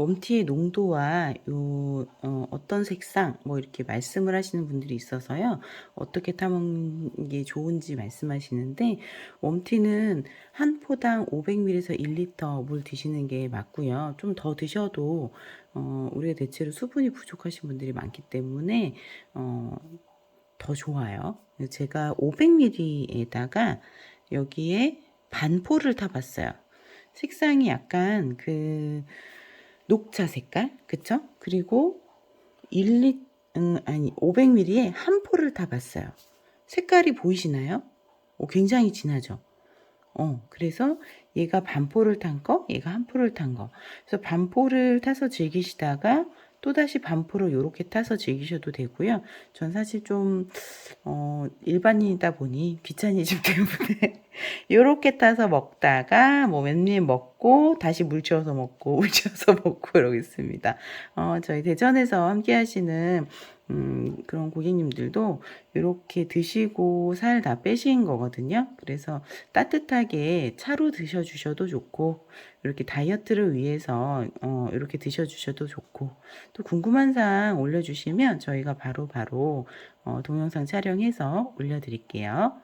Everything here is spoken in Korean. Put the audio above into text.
웜티의 농도와 요, 어, 어떤 색상 뭐 이렇게 말씀을 하시는 분들이 있어서요. 어떻게 타먹는 게 좋은지 말씀하시는데 웜티는 한 포당 500ml에서 1리터 물 드시는 게 맞고요. 좀 더 드셔도 어, 우리가 대체로 수분이 부족하신 분들이 많기 때문에 어, 더 좋아요. 제가 500ml에다가 여기에 반포를 타봤어요. 색상이 약간 그 녹차 색깔, 그쵸? 그리고 1리, 음, 아니, 500ml에 한 포를 타봤어요. 색깔이 보이시나요? 오, 굉장히 진하죠? 어, 그래서 얘가 반포를 탄 거, 얘가 한 포를 탄 거. 그래서 반포를 타서 즐기시다가 또다시 반포로 요렇게 타서 즐기셔도 되고요. 전 사실 좀, 어, 일반인이다 보니 귀차니즘 때문에 요렇게 타서 먹다가 뭐몇입먹 고 다시 물 채워서 먹고 물 채워서 먹고 이러고 있습니다. 어, 저희 대전에서 함께 하시는 음, 그런 고객님들도 이렇게 드시고 살 다 빼신 거거든요. 그래서 따뜻하게 차로 드셔주셔도 좋고, 이렇게 다이어트를 위해서 어, 이렇게 드셔주셔도 좋고, 또 궁금한 사항 올려주시면 저희가 바로바로 어, 동영상 촬영해서 올려드릴게요.